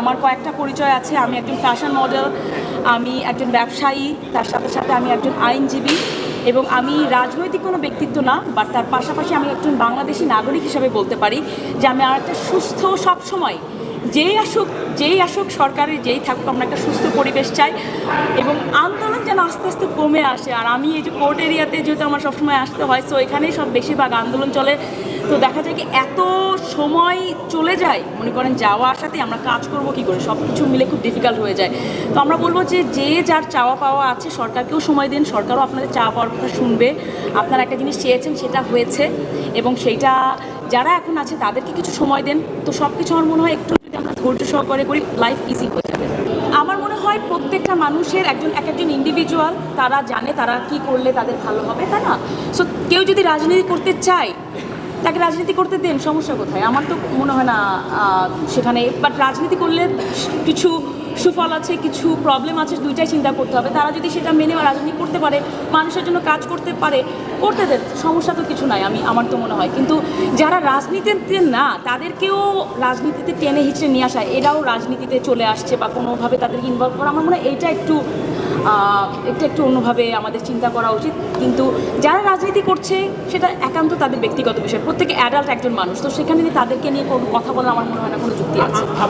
আমার কয়েকটা পরিচয় আছে। আমি একজন ফ্যাশন মডেল আমি একজন ব্যবসায়ী, তার সাথে সাথে আমি একজন আইনজীবী এবং আমি রাজনৈতিক কোনো ব্যক্তিত্ব না বাট তার পাশাপাশি আমি একজন বাংলাদেশি নাগরিক হিসেবে বলতে পারি যে আমি আর একটা সুস্থ সবসময়, যেই আসুক যেই আসুক সরকারের যেই থাকুক, আমরা একটা সুস্থ পরিবেশ চাই এবং আন্দোলন যেন আস্তে আস্তে কমে আসে। আর আমি এই যে কোর্ট এরিয়াতে যেহেতু আমার সবসময় আসতে হয় সো এখানেই সব বেশিরভাগ আন্দোলন চলে। তো দেখা যায় কি এত সময় চলে যায়, মনে করেন যাওয়া আসাতে আমরা কাজ করব কি করে? সব কিছু মিলে খুব ডিফিকাল্ট হয়ে যায়। তো আমরা বলব যে যে যার চাওয়া পাওয়া আছে সরকারকেও সময় দিন, সরকারও আপনাদের চাওয়া পাওয়ার কথা শুনবে। আপনারা একটা জিনিস চেয়েছেন, সেটা হয়েছে এবং সেইটা যারা এখন আছে তাদেরকে কিছু সময় দেন। তো সব কিছু আমার মনে হয় একটু যদি আমরা ধৈর্য সহকারে করি লাইফ ইজি হয়ে যাবে। আমার মনে হয় প্রত্যেকটা মানুষের একজন, এক একজন ইন্ডিভিজুয়াল তারা জানে তারা কি করলে তাদের ভালো হবে, তাই না? সো কেউ যদি রাজনীতি করতে চায় তাকে রাজনীতি করতে দেন, সমস্যা কোথায়? আমার তো মনে হয় না সেখানে বাট রাজনীতি করলে কিছু সুফল আছে, কিছু প্রবলেম আছে, দুইটাই চিন্তা করতে হবে। তারা যদি সেটা মেনে রাজনীতি করতে পারে, মানুষের জন্য কাজ করতে পারে, করতে দেন, সমস্যা তো কিছু নাই, আমি, আমার তো মনে হয়। কিন্তু যারা রাজনীতিতে না, তাদেরকেও রাজনীতিতে টেনে হিচড়ে নিয়ে আসা, এরাও রাজনীতিতে চলে আসছে বা কোনোভাবে তাদেরকে ইনভলভ করা, আমার মনে হয় এইটা একটু একটু একটু অন্যভাবে আমাদের চিন্তা করা উচিত। কিন্তু যারা রাজনীতি করছে, সেটা একান্ত তাদের ব্যক্তিগত বিষয়। প্রত্যেকে অ্যাডাল্ট একজন মানুষ। তো সেখানে তাদেরকে নিয়ে কোনো কথা বলা আমার মনে হয় না, কোনো যুক্তি আছে।